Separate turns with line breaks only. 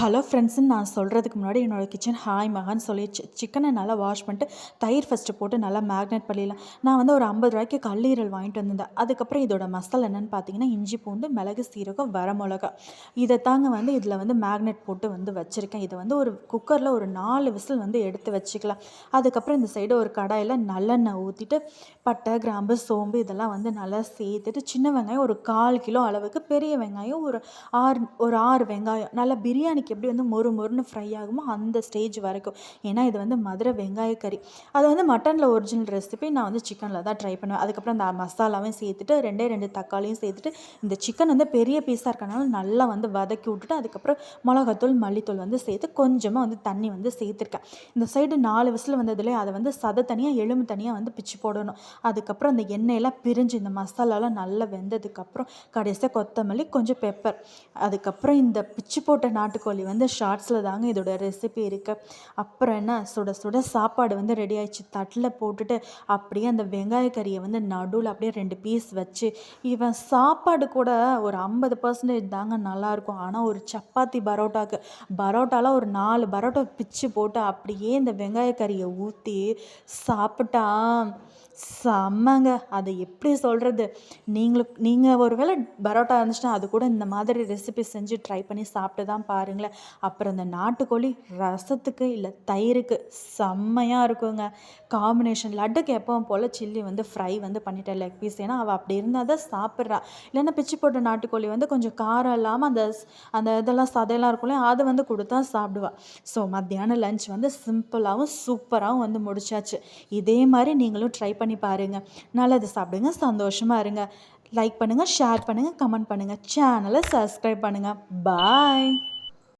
Hello ஃப்ரெண்ட்ஸுன்னு நான் சொல்கிறதுக்கு முன்னாடி என்னோடய கிச்சன் ஹாய் மகான்னு சொல்லி சிக்கனை நல்லா வாஷ் பண்ணிட்டு தயிர் ஃபஸ்ட்டு போட்டு நல்லா மேக்னேட் பண்ணிடலாம். நான் வந்து ஒரு ஐம்பது ரூபாய்க்கு கல்லீரல் வாங்கிட்டு வந்திருந்தேன். அதுக்கப்புறம் இதோட மசாலா என்னென்னு பார்த்தீங்கன்னா இஞ்சி பூண்டு மிளகு சீரகம் வரமிளகா. இதை தாங்க வந்து இதில் வந்து மேக்னெட் போட்டு வந்து வச்சுருக்கேன். இதை வந்து ஒரு குக்கரில் ஒரு நாலு விசில் வந்து எடுத்து வச்சுக்கலாம். அதுக்கப்புறம் இந்த சைடு ஒரு கடாயில் நல்லெண்ணெய் ஊற்றிட்டு பட்டை கிராம்பு சோம்பு இதெல்லாம் வந்து நல்லா சேர்த்துட்டு சின்ன வெங்காயம் ஒரு கால் கிலோ அளவுக்கு பெரிய வெங்காயம் ஒரு ஆறு ஒரு ஆறு வெங்காயம் நல்லா பிரியாணிக்கு எப்படி வந்து மொறு மொறுன்னு ஃப்ரை ஆகுமோ அந்த ஸ்டேஜ் வரைக்கும். ஏன்னா இது வந்து மதுரை வெங்காய கறி. அது வந்து மட்டனில் ஒரிஜினல் ரெசிபி நான் வந்து சிக்கனில் தான் ட்ரை பண்ணுவேன். அதுக்கப்புறம் அந்த மசாலாவையும் சேர்த்துட்டு ரெண்டே ரெண்டு தக்காளியும் சேர்த்துட்டு இந்த சிக்கன் வந்து பெரிய பீஸாக இருக்கனால நல்லா வந்து வதக்கி விட்டுட்டு அதுக்கப்புறம் மிளகாத்தூள் மல்லித்தூள் வந்து சேர்த்து கொஞ்சமாக வந்து தண்ணி வந்து சேர்த்துருக்கேன். இந்த சைடு நாலு விசில் வந்ததுலேயே அதை வந்து சதை தனியாக எலும்பு தனியாக வந்து பிச்சு போடணும். அதுக்கப்புறம் அந்த எண்ணெயெல்லாம் பிரிஞ்சு இந்த மசாலாலாம் நல்லா வெந்ததுக்கப்புறம் கடைசியாக கொத்தமல்லி கொஞ்சம் பெப்பர் அதுக்கப்புறம் இந்த பிச்சு போட்ட நாட்டுக்கோழி வந்து ஷார்ட்ஸில் தாங்க இதோட ரெசிபி இருக்குது அப்புறம் என்ன? சுட சுட சாப்பாடு வந்து ரெடி ஆயிடுச்சு. தட்டில் போட்டுட்டு அப்படியே அந்த வெங்காய கறியை வந்து நடுவில் அப்படியே ரெண்டு பீஸ் வச்சு இவன் சாப்பாடு கூட ஒரு ஐம்பது பர்சன்டேஜ் தாங்க நல்லாயிருக்கும். ஆனால் ஒரு சப்பாத்தி பரோட்டாக்கு பரோட்டாலாம் ஒரு நாலு பரோட்டா பிச்சு போட்டு அப்படியே இந்த வெங்காய கறியை ஊற்றி சாப்பிட்டா செம்மங்க. அதை எப்படி சொல்கிறது நீங்களும் நீங்கள் ஒரு வேளை பரோட்டா இருந்துச்சுன்னா அது கூட இந்த மாதிரி ரெசிபி செஞ்சு ட்ரை பண்ணி சாப்பிட்டு தான் பாருங்களேன். அப்புறம் இந்த நாட்டுக்கோழி ரசத்துக்கு இல்லை தயிருக்கு செம்மையாக இருக்குங்க. காம்பினேஷன் லட்டுக்கு எப்பவும் போல் சில்லி வந்து ஃப்ரை வந்து பண்ணிட்டேன் லெக் பீஸ் ஏன்னா அவள் அப்படி இருந்தால் தான் சாப்பிட்றா. இல்லைன்னா பிச்சு போட்ட நாட்டுக்கோழி வந்து கொஞ்சம் காரம் இல்லாமல் அந்த அந்த இதெல்லாம் சதையெல்லாம் இருக்கும்ல அதை வந்து கொடுத்தா சாப்பிடுவாள் ஸோ மத்தியானம் லஞ்ச் வந்து சிம்பிளாகவும் சூப்பராகவும் வந்து முடிச்சாச்சு. இதே மாதிரி நீங்களும் ட்ரை பண்ணி பாருங்கள் நல்லது சாப்பிடுங்க சந்தோஷமாக இருங்க. லைக் பண்ணுங்கள் ஷேர் பண்ணுங்கள் கமெண்ட் பண்ணுங்கள் சேனலை சப்ஸ்கிரைப் பண்ணுங்கள் பாய்